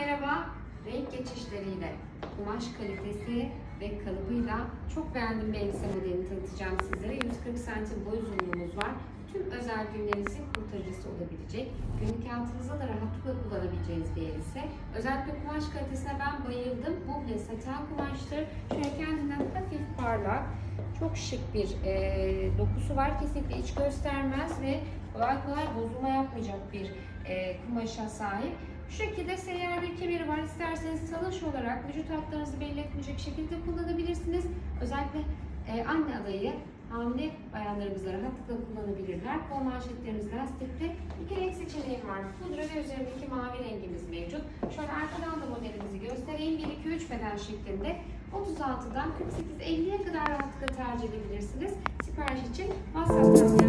merhaba. Renk geçişleriyle, kumaş kalitesi ve kalıbıyla çok beğendiğim bir elbise modelini tanıtacağım sizlere. 140 santim boy uzunluğumuz var. Tüm özel günlerinizin kurtarıcısı olabilecek, günlük hayatınızda da rahatlıkla kullanabileceğiniz bir elbise. Özellikle kumaş kalitesine ben bayıldım. Bu bir saten kumaştır. Şöyle kendinden hafif parlak, çok şık bir e, dokusu var. Kesinlikle iç göstermez ve kolay kolay bozulma yapmayacak bir e, kumaşa sahip. Şu şekilde seyyar kemeri var. İsterseniz talaş olarak vücut hatlarınızı belli etmeyecek şekilde kullanabilirsiniz. Özellikle e, anne adayı, hamile bayanlarımız da rahatlıkla kullanabilirler. Kol manşetlerimiz lastikli. İki renk seçeneğim var. Pudra ve üzerindeki mavi rengimiz mevcut. Şöyle arkadan da modelimizi göstereyim. 1, 2, 3 beden şeklinde. 36'dan 48-50'ye kadar rahatlıkla tercih edebilirsiniz. Sipariş için WhatsApp'tan.